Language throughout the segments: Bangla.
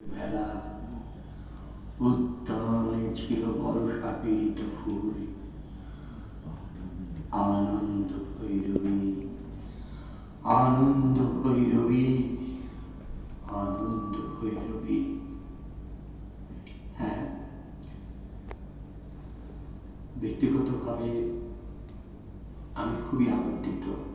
বেলা উদ্যানে ছিল বর্ষা পীড়িত ফুল। আনন্দ ভৈরবী আনন্দ ভৈরবী আনন্দ ভৈরবী। হ্যাঁ। ব্যক্তিগতভাবে আমি খুবই আনন্দিত।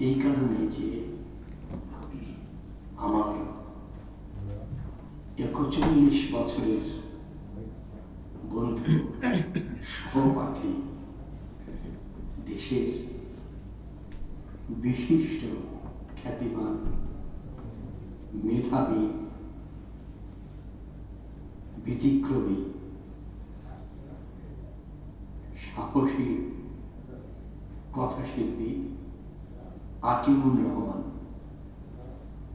এই কারণে যে আমার একচল্লিশ বছরের বন্ধু সহপাঠী দেশের বিশিষ্ট খ্যাতিমান মেধাবী, ব্যতিক্রমী, সাহসী কথাশিল্পী আকিমুর রহমান।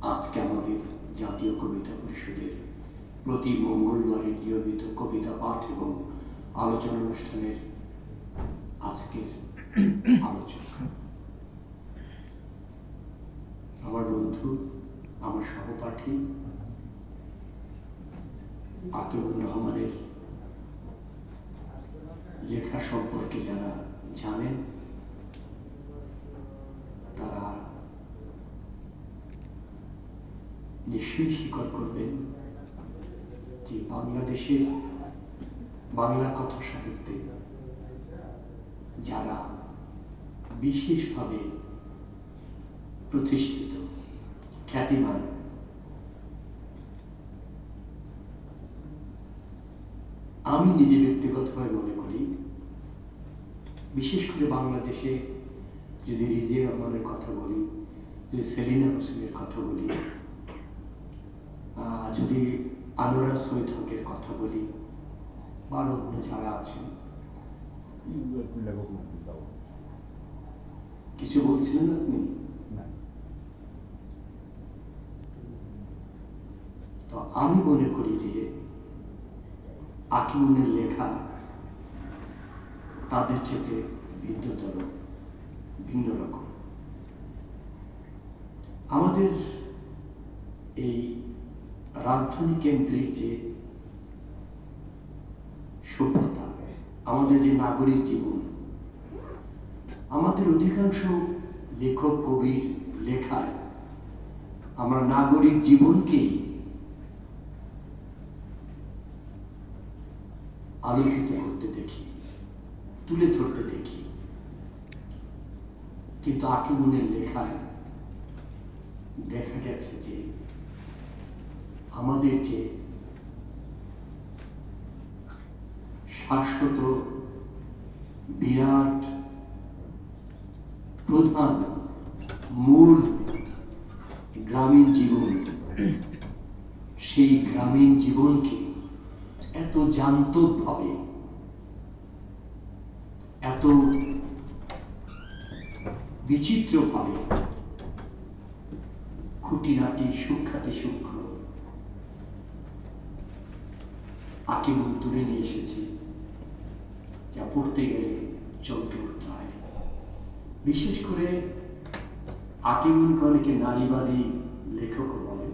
আজকে আমাদের জাতীয় কবিতা পরিষদের প্রতি মঙ্গলবারে নিয়মিত কবিতা পাঠ এবং আলোচনা অনুষ্ঠানের আজকের আলোচক আমার বন্ধু, আমার সহপাঠী আকিবুর রহমানের লেখা সম্পর্কে যারা জানেন তারা নিশ্চয়ই স্বীকার করবেন যে বাংলাদেশের বাংলা কথা সাহিত্যে যারা বিশেষভাবে প্রতিষ্ঠিত, খ্যাতিমান, আমি নিজে ব্যক্তিগতভাবে মনে করি, বিশেষ করে বাংলাদেশে যদি রিজিয়া রহমানের কথা বলি যদি সেলিনা হোসেনের কথা বলি যদি আনোয়ারা সৈয়দ হকের কথা বলি বা আরও অন্য যারা আছেন। কিছু বলছিলেন আপনি? তো আমি মনে করি যে আকিমুনের লেখা তাদের চেয়ে ভিন্নতর। ভিন্ন রকম। আমাদের এই রাজধানী কেন্দ্রিক যে সভ্যতা, আমাদের যে নাগরিক জীবন, আমাদের অধিকাংশ লেখক, কবির লেখায় আমরা নাগরিক জীবনকে আলোকিত করতে দেখি, তুলে ধরতে দেখি। কিন্তু আকিমুনের লেখায় দেখা গেছে যে আমাদের যে শাশ্বত বিরাট প্রধান মূল গ্রামীণ জীবন, সেই গ্রামীণ জীবনকে এত জান্তভাবে, এত বিচিত্রভাবে খুঁটিনাটি সূক্ষাতি সূক্ষ্ম। আকিমুল তুলে নিয়ে এসেছে, যা পড়তে গেলে চমকে উঠতে হয়। বিশেষ করে আকিমুলকে অনেকে নারীবাদী লেখক বলে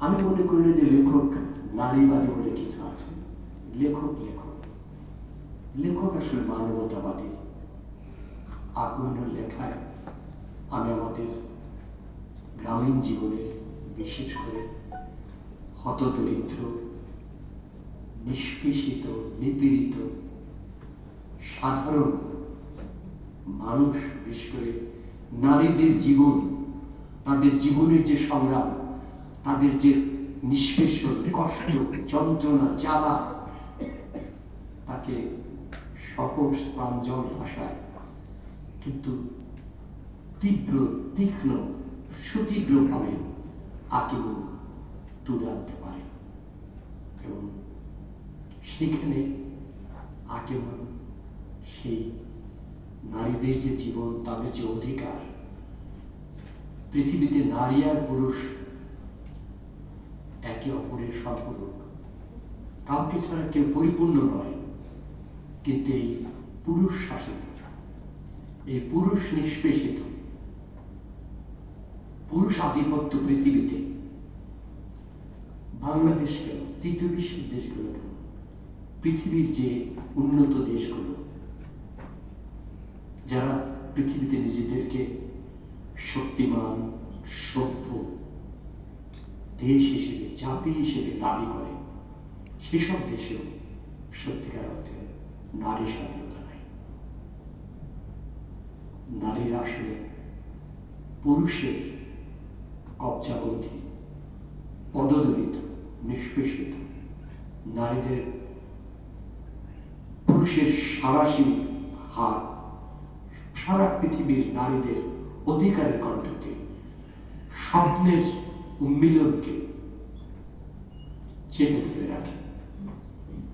আমি মনে করি যে লেখক নারীবাদী বলে কিছু আছে। লেখক লেখক। লেখক আসলে মানবতাবাদী। আগুনের লেখায় আমি আমাদের গ্রামীণ জীবনে বিশেষ করে হতদরিদ্র, নিষ্পেষিত, নিপীড়িত, সাধারণ মানুষ, বিশেষ করে নারীদের জীবন, তাদের জীবনের যে সংগ্রাম, তাদের যে নিষ্পেষণ, কষ্ট, যন্ত্রণা, জ্বালা, তাকে সহজ প্রাঞ্জল ভাষায় কিন্তু তীব্র, তীক্ষ্ণ, সুতীব্রভাবে আকিবু তুলে আনতে পারে। এবং সেখানে আকিবুল সেই নারীদের যে জীবন, তাদের যে অধিকার, পৃথিবীতে নারী আর পুরুষ একে অপরের সম্পূরক কাউকে ছাড়া কেউ পরিপূর্ণ নয়, কিন্তু এই পুরুষ শাসিত। এই পুরুষ নিষ্পেষিত। পুরুষ আধিপত্য পৃথিবীতে। বাংলাদেশ কেন তৃতীয় বিশ্বের দেশগুলো কেন পৃথিবীর যে উন্নত দেশগুলো, যারা পৃথিবীতে নিজেদেরকে শক্তিমান, সভ্য দেশ হিসেবে, জাতি হিসেবে দাবি করে, সেসব দেশেও সত্যিকার অর্থে নারী স্বাধীনতা নাই নারীরা আসলে পুরুষের কবজাবন্ধী পদদলিত, নিষ্পেষিত। নারীদের পুরুষের সারাশি হাত সারা পৃথিবীর নারীদের অধিকারের কণ্ঠকে, স্বপ্নের উন্মিলনকে চেপে ধরে রাখে।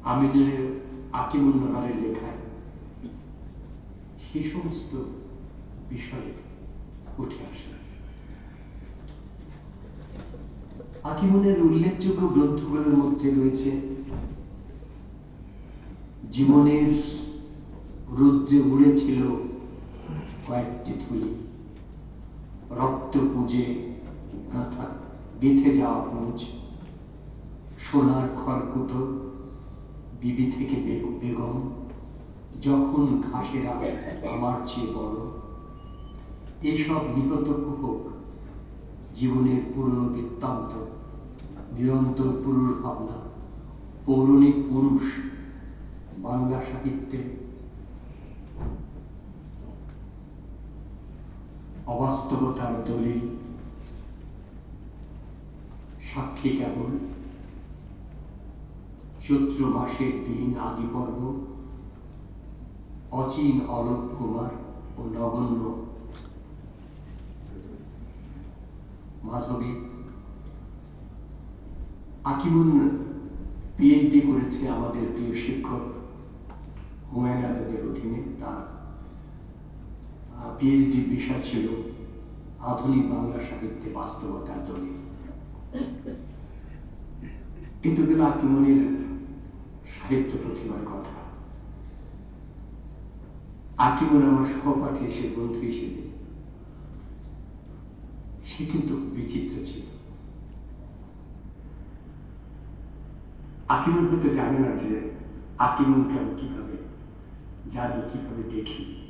আমি আমিদের আকিমুন্নহারের লেখায়, সে সমস্ত বিষয়ে উঠে আসে। আকিমুনের উল্লেখযোগ্য গ্রন্থগুলোর মধ্যে রয়েছে জীবনের রুদ্রে উড়েছিল কয়েকটি ধুলি রক্ত পুজে গাঁথা গেথে যাওয়া পুঁজ, সোনার খড়কুটো, বিবি থেকে বেগ- বেগম, যখন ঘাসেরা আমার চেয়ে বড় এসব নিহত হোক, জীবনের পুরনো বৃত্তান্ত, নিরন্তর পুরুষ ভাবনা, পৌরাণিক পুরুষ, বাংলা সাহিত্যে অবাস্তবতার দলিল, সাক্ষী কেবল, চৈত্র মাসের দিন আদি পর্ব, অচিন অলোক কুমার ও নগণ্য মাধবী আকিমুন পিএইচডি করেছে আমাদের প্রিয় শিক্ষক হুমায়ুন আজাদের অধীনে। তার পিএইচডি বিষয় ছিল আধুনিক বাংলা সাহিত্যে বাস্তবতার দলিল। কিন্তু গেল আকিমনের সাহিত্য প্রতিভার কথা। আকিমন আমার সহপাঠী এসে বন্ধু হিসেবে সে কিন্তু বিচিত্র ছিল। আকিমুল হয়তো জানে না যে আকিমুনকে কেন কীভাবে জানি কীভাবে দেখি।